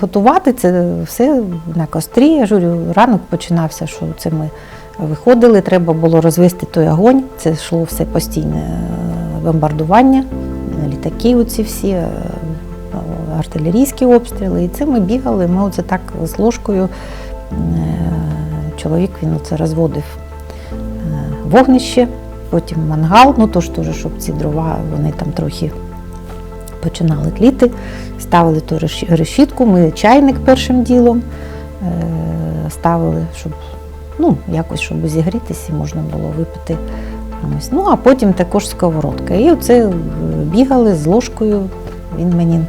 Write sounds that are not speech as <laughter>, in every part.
готувати це все на кострі. Я ж говорю, ранок починався, що це ми виходили, треба було розвести той огонь. Це йшло все постійне е, бомбардування, літаки оці всі, е, артилерійські обстріли. І це ми бігали, ми оце так з ложкою. е, Чоловік він оце розводив вогнище, потім мангал, ну то ж теж, щоб ці дрова вони там трохи починали тліти, ставили ту решітку, ми чайник першим ділом е, ставили, щоб ну, якось щоб зігрітися і можна було випити. Ну, а потім також сковородка. І оце е, бігали з ложкою, він мені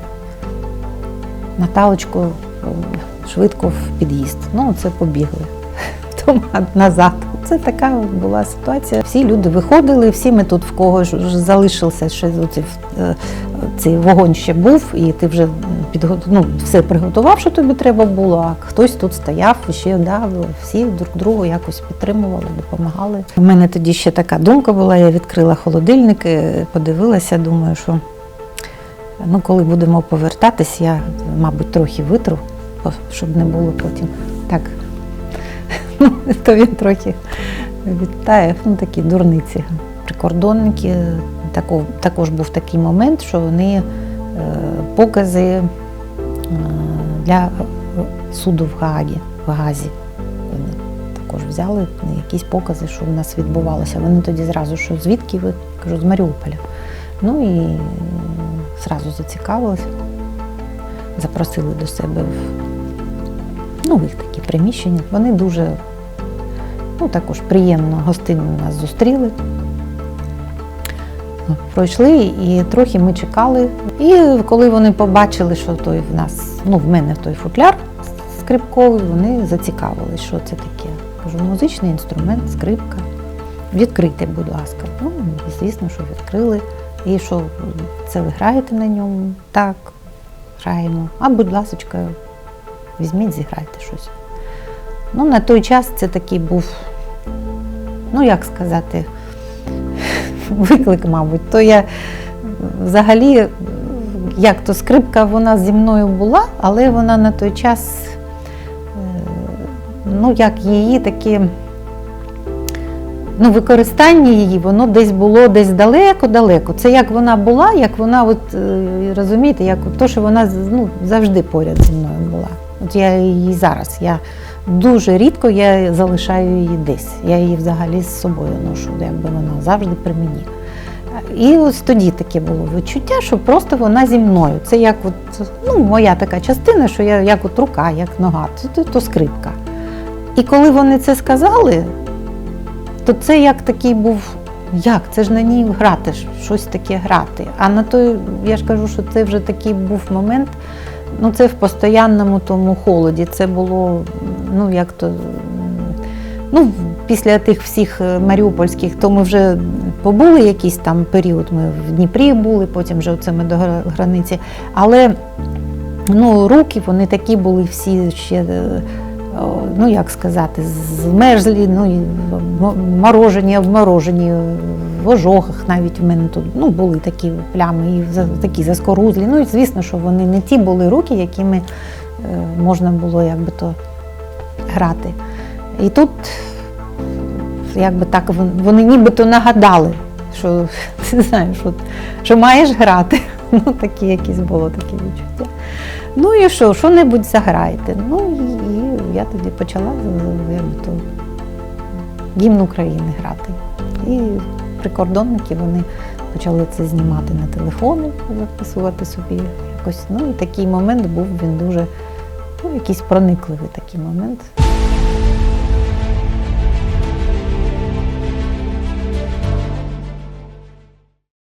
Наталочку е, швидко в під'їзд. Ну, це побігли <laughs> назад. Це така була ситуація. Всі люди виходили, всі ми тут в кого ж залишився, ще е, цей вогонь ще був, і ти вже підго... ну, все приготував, що тобі треба було, а хтось тут стояв і ще да, всі друг другу якось підтримували, допомагали. У мене тоді ще така думка була, я відкрила холодильник, подивилася, думаю, що ну, коли будемо повертатись, я, мабуть, трохи витру, щоб не було потім так. <laughs> То він трохи відтає, ну такі дурниці. Прикордонники також був такий момент, що вони е, покази е, для суду в Гаагі, в Газі. Вони також взяли якісь покази, що в нас відбувалося. Вони тоді зразу, що звідки ви? Кажу, з Маріуполя. Ну і е, зразу зацікавилися, запросили до себе в ну, їх такі приміщення. Вони дуже ну, також приємно, гостинно нас зустріли. Пройшли і трохи ми чекали. І коли вони побачили, що той в нас, ну в мене той футляр скрипковий, вони зацікавилися, що це таке. Кажу, музичний інструмент, скрипка. Відкрийте, будь ласка. Ну, звісно, що відкрили. І що це ви граєте на ньому? Так, граємо. А будь ласка, візьміть, зіграйте щось. Ну, на той час це такий був, ну як сказати, виклик, мабуть. То я взагалі, як то скрипка вона зі мною була, але вона на той час, е, ну як її такі. Ну, використання її, воно десь було десь далеко-далеко. Це як вона була, як вона, от, е, розумієте, як то, що вона ну, завжди поряд зі мною була. От я її зараз, я дуже рідко я залишаю її десь. Я її взагалі з собою ношу, якби вона завжди при мені. І ось тоді таке було відчуття, що просто вона зі мною. Це як от, ну, моя така частина, що я як от рука, як нога, то, то, то скрипка. І коли вони це сказали, то це як такий був. Як? Це ж на ній грати, щось таке грати. А на той, я ж кажу, що це вже такий був момент, ну це в постоянному тому холоді. Це було, ну як то. Ну, після тих всіх е, маріупольських, то ми вже побули якийсь там період. Ми в Дніпрі були, потім вже оце ми до границі. Але ну, руки вони такі були всі ще, е, ну як сказати, змерзлі, ну морожені, обморожені, в ожогах навіть в мене тут ну, були такі плями, і такі заскорузлі. Ну і звісно, що вони не ті були руки, якими е, можна було якби то грати. І тут якби так вони нібито нагадали, що ти знаєш, от, що маєш грати. <laughs> Ну, такі якісь було такі відчуття. Ну і що, що-небудь заграйте. Ну і, я тоді почала то гімн України грати. І прикордонники вони почали це знімати на телефони, записувати собі якось. Ну і такий момент був він дуже, ну, якийсь проникливий такий момент.